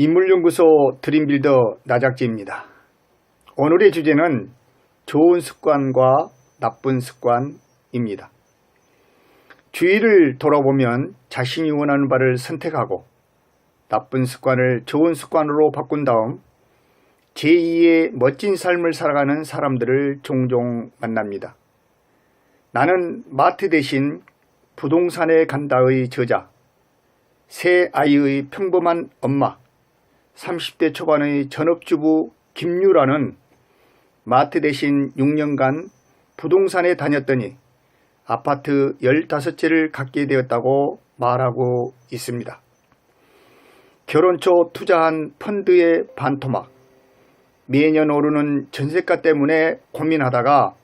인물연구소 드림빌더 나작지입니다. 오늘의 주제는 좋은 습관과 나쁜 습관입니다. 주위를 돌아보면 자신이 원하는 바를 선택하고 나쁜 습관을 좋은 습관으로 바꾼 다음 제2의 멋진 삶을 살아가는 사람들을 종종 만납니다. 나는 마트 대신 부동산에 간다의 저자, 새 아이의 평범한 엄마, 30대 초반의 전업주부 김유라는 마트 대신 6년간 부동산에 다녔더니 아파트 15채를 갖게 되었다고 말하고 있습니다. 결혼 초 투자한 펀드의 반토막, 매년 오르는 전세가 때문에 고민하다가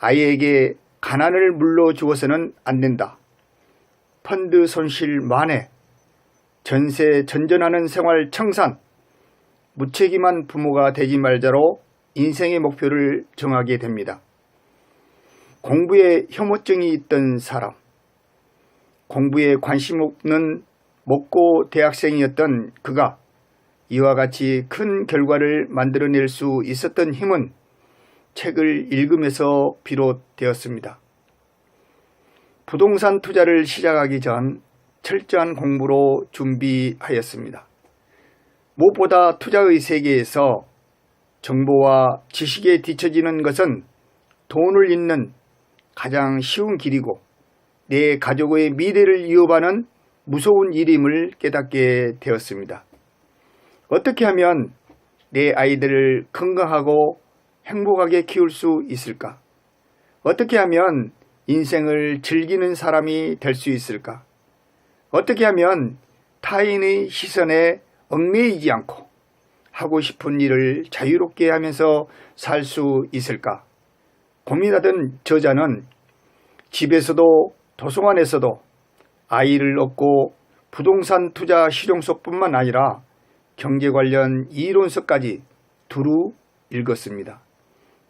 아이에게 가난을 물러주어서는 안 된다. 펀드 손실 만회, 전세 전전하는 생활 청산, 무책임한 부모가 되지 말자로 인생의 목표를 정하게 됩니다. 공부에 혐오증이 있던 사람, 공부에 관심 없는 먹고 대학생이었던 그가 이와 같이 큰 결과를 만들어낼 수 있었던 힘은 책을 읽으면서 비롯되었습니다. 부동산 투자를 시작하기 전 철저한 공부로 준비하였습니다. 무엇보다 투자의 세계에서 정보와 지식에 뒤처지는 것은 돈을 잃는 가장 쉬운 길이고 내 가족의 미래를 이어가는 무서운 일임을 깨닫게 되었습니다. 어떻게 하면 내 아이들을 건강하고 행복하게 키울 수 있을까? 어떻게 하면 인생을 즐기는 사람이 될 수 있을까? 어떻게 하면 타인의 시선에 얽매이지 않고 하고 싶은 일을 자유롭게 하면서 살 수 있을까? 고민하던 저자는 집에서도 도서관에서도 아이를 얻고 부동산 투자 실용서뿐만 아니라 경제 관련 이론서까지 두루 읽었습니다.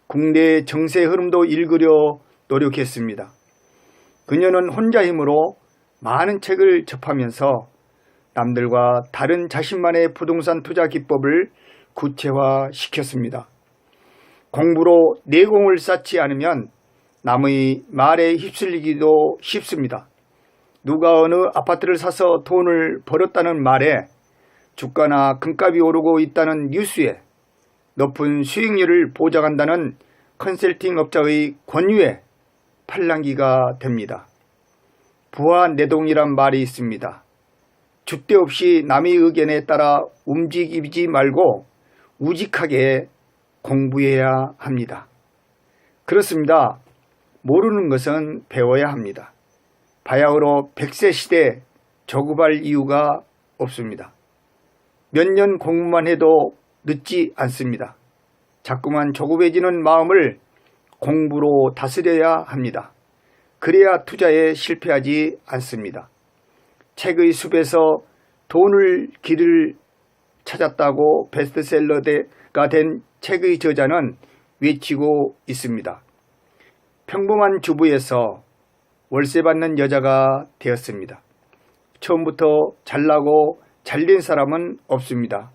국내 정세 흐름도 읽으려 노력했습니다. 그녀는 혼자 힘으로 많은 책을 접하면서 남들과 다른 자신만의 부동산 투자 기법을 구체화시켰습니다. 공부로 내공을 쌓지 않으면 남의 말에 휩쓸리기도 쉽습니다. 누가 어느 아파트를 사서 돈을 벌었다는 말에 주가나 금값이 오르고 있다는 뉴스에 높은 수익률을 보장한다는 컨설팅 업자의 권유에 팔랑기가 됩니다. 부하 내동이란 말이 있습니다. 줏대 없이 남의 의견에 따라 움직이지 말고 우직하게 공부해야 합니다. 그렇습니다. 모르는 것은 배워야 합니다. 바야흐로 100세 시대 조급할 이유가 없습니다. 몇 년 공부만 해도 늦지 않습니다. 자꾸만 조급해지는 마음을 공부로 다스려야 합니다. 그래야 투자에 실패하지 않습니다. 책의 숲에서 돈을 길을 찾았다고 베스트셀러가 된 책의 저자는 외치고 있습니다. 평범한 주부에서 월세 받는 여자가 되었습니다. 처음부터 잘나고 잘된 사람은 없습니다.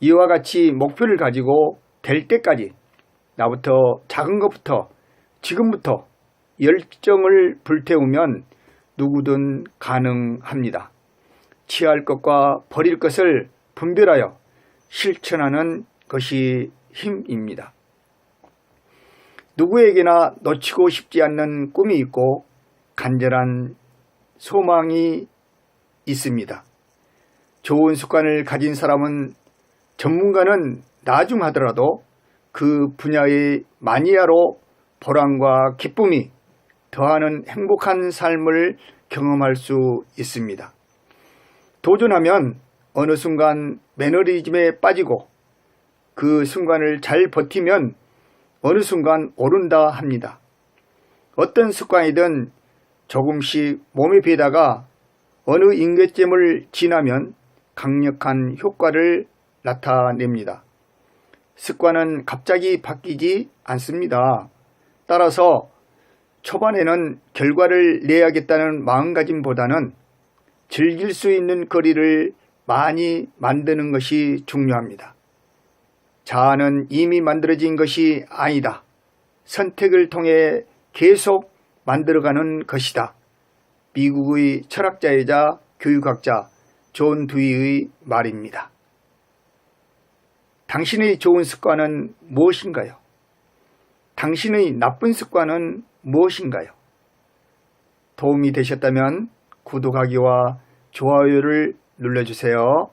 이와 같이 목표를 가지고 될 때까지 나부터 작은 것부터 지금부터 열정을 불태우면 누구든 가능합니다. 취할 것과 버릴 것을 분별하여 실천하는 것이 힘입니다. 누구에게나 놓치고 싶지 않는 꿈이 있고 간절한 소망이 있습니다. 좋은 습관을 가진 사람은 전문가는 나중 하더라도 그 분야의 마니아로 보람과 기쁨이 더하는 행복한 삶을 경험할 수 있습니다. 도전하면 어느 순간 매너리즘에 빠지고 그 순간을 잘 버티면 어느 순간 오른다 합니다. 어떤 습관이든 조금씩 몸에 배다가 어느 인계점을 지나면 강력한 효과를 나타냅니다. 습관은 갑자기 바뀌지 않습니다. 따라서 초반에는 결과를 내야겠다는 마음가짐보다는 즐길 수 있는 거리를 많이 만드는 것이 중요합니다. 자아는 이미 만들어진 것이 아니다. 선택을 통해 계속 만들어가는 것이다. 미국의 철학자이자 교육학자 존 두이의 말입니다. 당신의 좋은 습관은 무엇인가요? 당신의 나쁜 습관은 무엇인가요? 도움이 되셨다면 구독하기와 좋아요를 눌러주세요.